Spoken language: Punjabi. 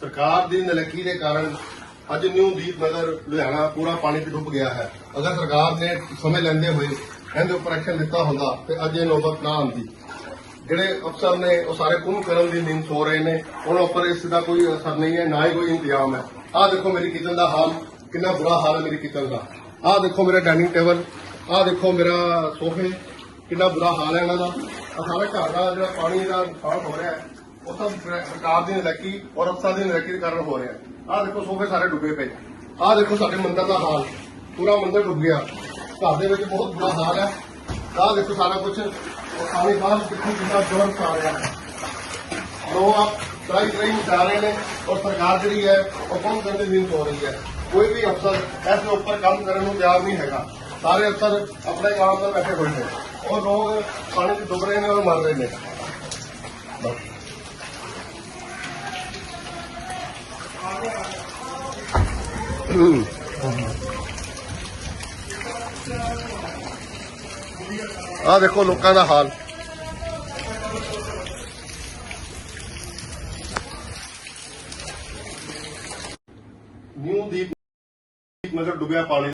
ਸਰਕਾਰ ਦੀ ਨਲਕੀ ਦੇ ਕਾਰਨ ਅੱਜ ਨਿਊ ਦੀਪ ਨਗਰ, ਲੁਧਿਆਣਾ ਪੂਰਾ ਪਾਣੀ 'ਚ ਡੁੱਬ ਗਿਆ ਹੈ। ਅਗਰ ਸਰਕਾਰ ਨੇ ਸਮੇਂ ਲੈਂਦੇ ਹੋਏ ਇਹਦੇ ਉੱਪਰ ਐਕਸ਼ਨ ਲਿੱਤਾ ਹੁੰਦਾ, ਤੇ ਅੱਜ ਇਹ ਨੌਬਤ ਨਾ ਆਉਂਦੀ। ਜਿਹੜੇ ਅਫਸਰ ਨੇ, ਉਹ ਸਾਰੇ ਕੁੰਭ ਕਰਨ ਦੀ ਨੀਂਦ ਸੋ ਰਹੇ ਨੇ। ਉਹਨਾਂ ਉੱਪਰ ਇਸ ਦਾ ਕੋਈ ਅਸਰ ਨਹੀਂ ਹੈ, ਨਾ ਹੀ ਕੋਈ ਇੰਤਜ਼ਾਮ ਹੈ। ਆਹ ਦੇਖੋ ਮੇਰੀ ਕਿਚਨ ਦਾ ਹਾਲ, ਕਿੰਨਾ ਬੁਰਾ ਹਾਲ ਹੈ ਮੇਰੀ ਕਿਚਨ ਦਾ। ਆਹ ਦੇਖੋ ਮੇਰਾ ਡਾਈਨਿੰਗ ਟੇਬਲ ਆਹ ਦੇਖੋ ਮੇਰਾ ਸੋਫੇ, ਕਿੰਨਾ ਬੁਰਾ ਹਾਲ ਹੈ ਇਹਨਾਂ ਦਾ। ਆਹ ਸਾਰਾ ਘਰ ਦਾ ਜਿਹੜਾ ਪਾਣੀ ਦਾ ਨੁਕਸਾਨ ਹੋ ਰਿਹਾ ਹੈ। ਉਹ ਸਭ ਸਰਕਾਰ ਦੀ ਨਲਕੀ ਔਰ ਅਫਸਰ ਦੀ ਨਲਕੀ ਦੇ ਕਾਰਨ ਹੋ ਰਿਹਾ। ਆਹ ਦੇਖੋ ਸੋਫੇ ਸਾਰੇ ਡੁੱਬੇ ਪਏ। ਆਹ ਦੇਖੋ ਸਾਡੇ ਮੰਦਰ ਦਾ ਹਾਲ। ਪੂਰਾ ਮੰਦਰ ਡੁੱਬ ਗਿਆ। ਘਰ ਦੇ ਵਿੱਚ ਬਹੁਤ ਬੁਰਾ ਹਾਲ ਹੈ। ਆਹ ਦੇਖੋ ਸਾਰਾ ਕੁਝ ਪਾਣੀ ਬਾਹਰ ਕਿੱਥੇ ਕਿੰਨਾ ਜ਼ੋਰ ਪਾ ਰਿਹਾ ਹੈ। ਲੋਕ ਆਪ ਟਰਾਈ ਟਰਾਈ ਜਾ ਰਹੇ ਨੇ ਔਰ ਸਰਕਾਰ ਜਿਹੜੀ ਹੈ, ਉਹ ਕੰਮ ਕਰਨ ਦੀ ਨੀਂਦ ਹੋ ਰਹੀ ਹੈ। ਕੋਈ ਵੀ ਅਫਸਰ ਇਸ ਦੇ ਉੱਪਰ ਕੰਮ ਕਰਨ ਨੂੰ ਤਿਆਰ ਨਹੀਂ ਹੈਗਾ। ਸਾਰੇ ਅਫਸਰ ਆਪਣੇ ਕੰਮ ਤੇ ਬੈਠੇ ਹੋਏ ਨੇ। ਔਰ ਲੋਕ ਪਾਣੀ 'ਚ ਡੁੱਬ ਰਹੇ ਨੇ ਔਰ ਮਰ ਰਹੇ ਨੇ। ਬਸ। ਆਹ ਦੇਖੋ ਲੋਕਾਂ ਦਾ ਹਾਲ। ਨਿਊ ਦੀਪ ਨਗਰ ਡੁੱਬਿਆ ਪਾਣੀ